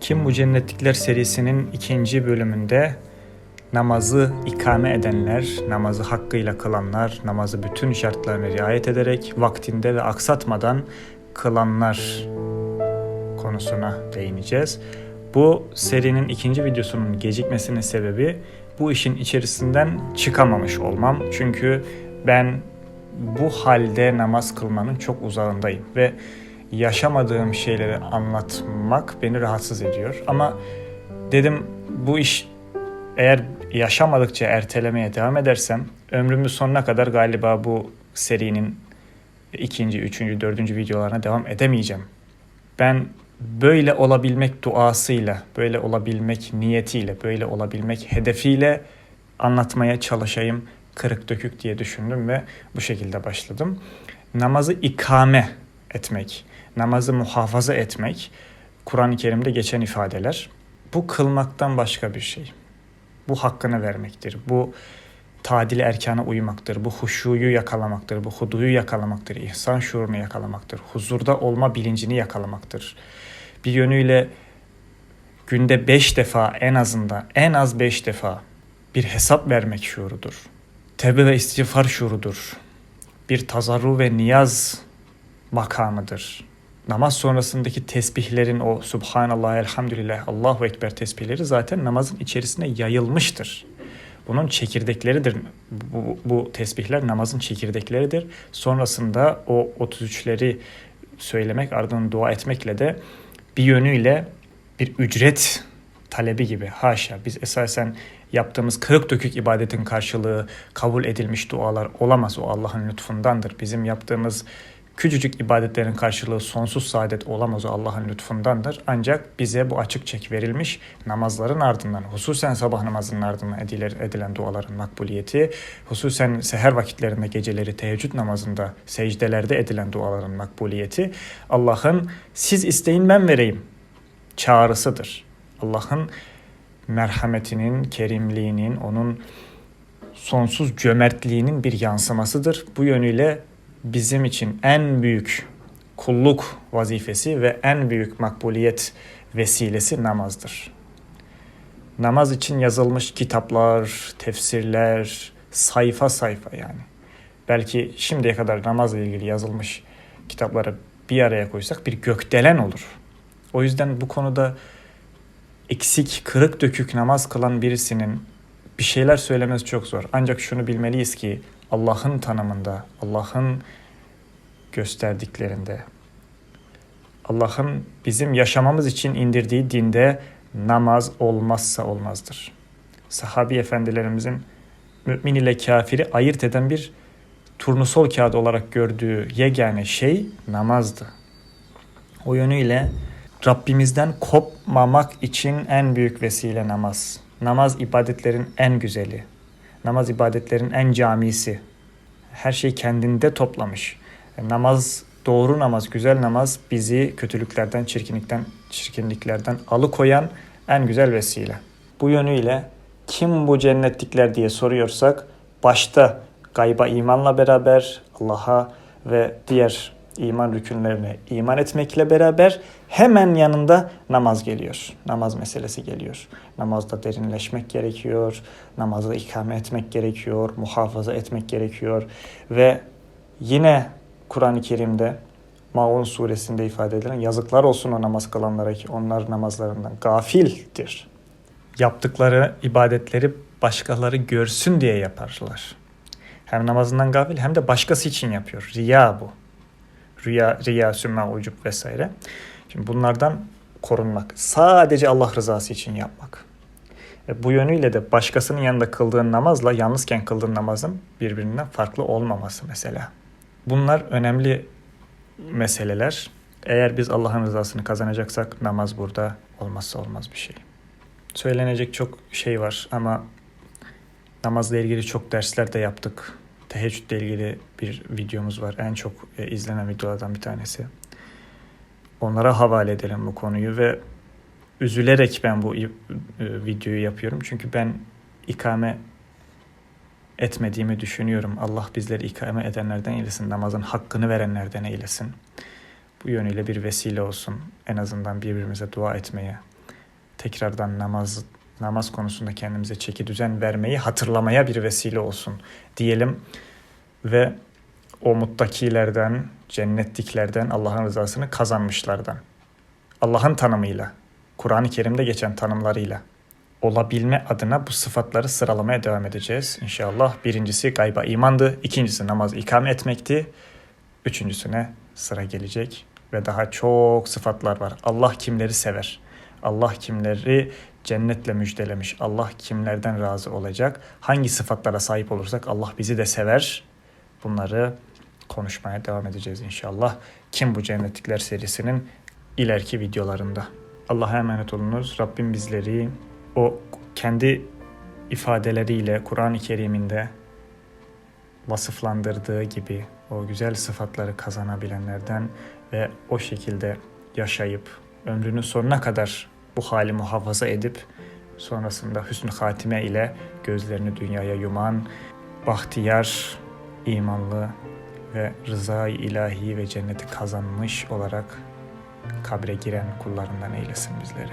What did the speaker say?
Kim Bu Cennetlikler serisinin ikinci bölümünde namazı ikame edenler, namazı hakkıyla kılanlar, namazı bütün şartlarına riayet ederek vaktinde ve aksatmadan kılanlar konusuna değineceğiz. Bu serinin ikinci videosunun gecikmesinin sebebi bu işin içerisinden çıkamamış olmam. Çünkü ben bu halde namaz kılmanın çok uzağındayım ve yaşamadığım şeyleri anlatmak beni rahatsız ediyor. Ama dedim bu iş eğer yaşamadıkça ertelemeye devam edersem ömrümün sonuna kadar galiba bu serinin ikinci, üçüncü, dördüncü videolarına devam edemeyeceğim. Ben böyle olabilmek duasıyla, böyle olabilmek niyetiyle, böyle olabilmek hedefiyle anlatmaya çalışayım kırık dökük diye düşündüm ve bu şekilde başladım. Namazı ikame etmek, namazı muhafaza etmek Kur'an-ı Kerim'de geçen ifadeler. Bu kılmaktan başka bir şey. Bu hakkını vermektir. Bu tadil erkana uymaktır. Bu huşuyu yakalamaktır. Bu huduyu yakalamaktır. İhsan şuurunu yakalamaktır. Huzurda olma bilincini yakalamaktır. Bir yönüyle günde beş defa en azından en az beş defa bir hesap vermek şuurudur. Tevbe ve istiğfar şuurudur. Bir tazarru ve niyaz makamıdır. Namaz sonrasındaki tesbihlerin o Subhanallah, Elhamdülillah, Allahu Ekber tesbihleri zaten namazın içerisine yayılmıştır. Bunun çekirdekleridir. Bu, bu tesbihler namazın çekirdekleridir. Sonrasında o 33'leri söylemek, ardından dua etmekle de bir yönüyle bir ücret talebi gibi. Haşa biz esasen yaptığımız kırık dökük ibadetin karşılığı kabul edilmiş dualar olamaz. O Allah'ın lütfundandır. Bizim yaptığımız küçücük ibadetlerin karşılığı sonsuz saadet olamaz o Allah'ın lütfundandır. Ancak bize bu açık çek verilmiş namazların ardından, hususen sabah namazının ardından edilir, edilen duaların makbuliyeti, hususen seher vakitlerinde geceleri teheccüd namazında, secdelerde edilen duaların makbuliyeti, Allah'ın siz isteyin ben vereyim çağrısıdır. Allah'ın merhametinin, kerimliğinin, onun sonsuz cömertliğinin bir yansımasıdır. Bu yönüyle bizim için en büyük kulluk vazifesi ve en büyük makbuliyet vesilesi namazdır. Namaz için yazılmış kitaplar, tefsirler, sayfa sayfa yani. Belki şimdiye kadar namazla ilgili yazılmış kitapları bir araya koysak bir gökdelen olur. O yüzden bu konuda eksik, kırık dökük namaz kılan birisinin bir şeyler söylemesi çok zor. Ancak şunu bilmeliyiz ki Allah'ın tanımında, Allah'ın gösterdiklerinde, Allah'ın bizim yaşamamız için indirdiği dinde namaz olmazsa olmazdır. Sahabi efendilerimizin mümin ile kafiri ayırt eden bir turnusol kağıdı olarak gördüğü yegane şey namazdı. O yönüyle Rabbimizden kopmamak için en büyük vesile namaz. Namaz ibadetlerin en güzeli. Namaz ibadetlerin en camisi. Her şey kendinde toplamış. Namaz, doğru namaz, güzel namaz bizi kötülüklerden, çirkinlikten, çirkinliklerden alıkoyan en güzel vesile. Bu yönüyle kim bu cennetlikler diye soruyorsak başta gayba imanla beraber Allah'a ve diğer iman rükünlerine iman etmekle beraber hemen yanında namaz geliyor. Namaz meselesi geliyor. Namazda derinleşmek gerekiyor. Namazı ikame etmek gerekiyor. Muhafaza etmek gerekiyor. Ve yine Kur'an-ı Kerim'de Maun suresinde ifade edilen yazıklar olsun o namaz kılanlara ki onlar namazlarından gafildir. Yaptıkları ibadetleri başkaları görsün diye yaparlar. Hem namazından gafil hem de başkası için yapıyor. Riya bu rüya, riya, sümme, ucup vesaire. Şimdi bunlardan korunmak. Sadece Allah rızası için yapmak. Ve bu yönüyle de başkasının yanında kıldığın namazla yalnızken kıldığın namazın birbirinden farklı olmaması mesela. Bunlar önemli meseleler. Eğer biz Allah'ın rızasını kazanacaksak namaz burada olmazsa olmaz bir şey. Söylenecek çok şey var ama namazla ilgili çok dersler de yaptık teheccüdle ilgili bir videomuz var. En çok e, izlenen videolardan bir tanesi. Onlara havale edelim bu konuyu ve üzülerek ben bu e, videoyu yapıyorum. Çünkü ben ikame etmediğimi düşünüyorum. Allah bizleri ikame edenlerden eylesin. Namazın hakkını verenlerden eylesin. Bu yönüyle bir vesile olsun. En azından birbirimize dua etmeye, tekrardan namaz namaz konusunda kendimize çeki düzen vermeyi hatırlamaya bir vesile olsun diyelim ve o muttakilerden, cennetliklerden, Allah'ın rızasını kazanmışlardan. Allah'ın tanımıyla, Kur'an-ı Kerim'de geçen tanımlarıyla olabilme adına bu sıfatları sıralamaya devam edeceğiz inşallah. Birincisi gayba imandı, ikincisi namaz ikame etmekti, üçüncüsüne sıra gelecek ve daha çok sıfatlar var. Allah kimleri sever? Allah kimleri cennetle müjdelemiş? Allah kimlerden razı olacak? Hangi sıfatlara sahip olursak Allah bizi de sever. Bunları konuşmaya devam edeceğiz inşallah. Kim bu cennetlikler serisinin ileriki videolarında. Allah'a emanet olunuz. Rabbim bizleri o kendi ifadeleriyle Kur'an-ı Kerim'inde vasıflandırdığı gibi o güzel sıfatları kazanabilenlerden ve o şekilde yaşayıp ömrünün sonuna kadar bu hali muhafaza edip sonrasında hüsnü hatime ile gözlerini dünyaya yuman, bahtiyar, imanlı ve rıza ilahi ve cenneti kazanmış olarak kabre giren kullarından eylesin bizleri.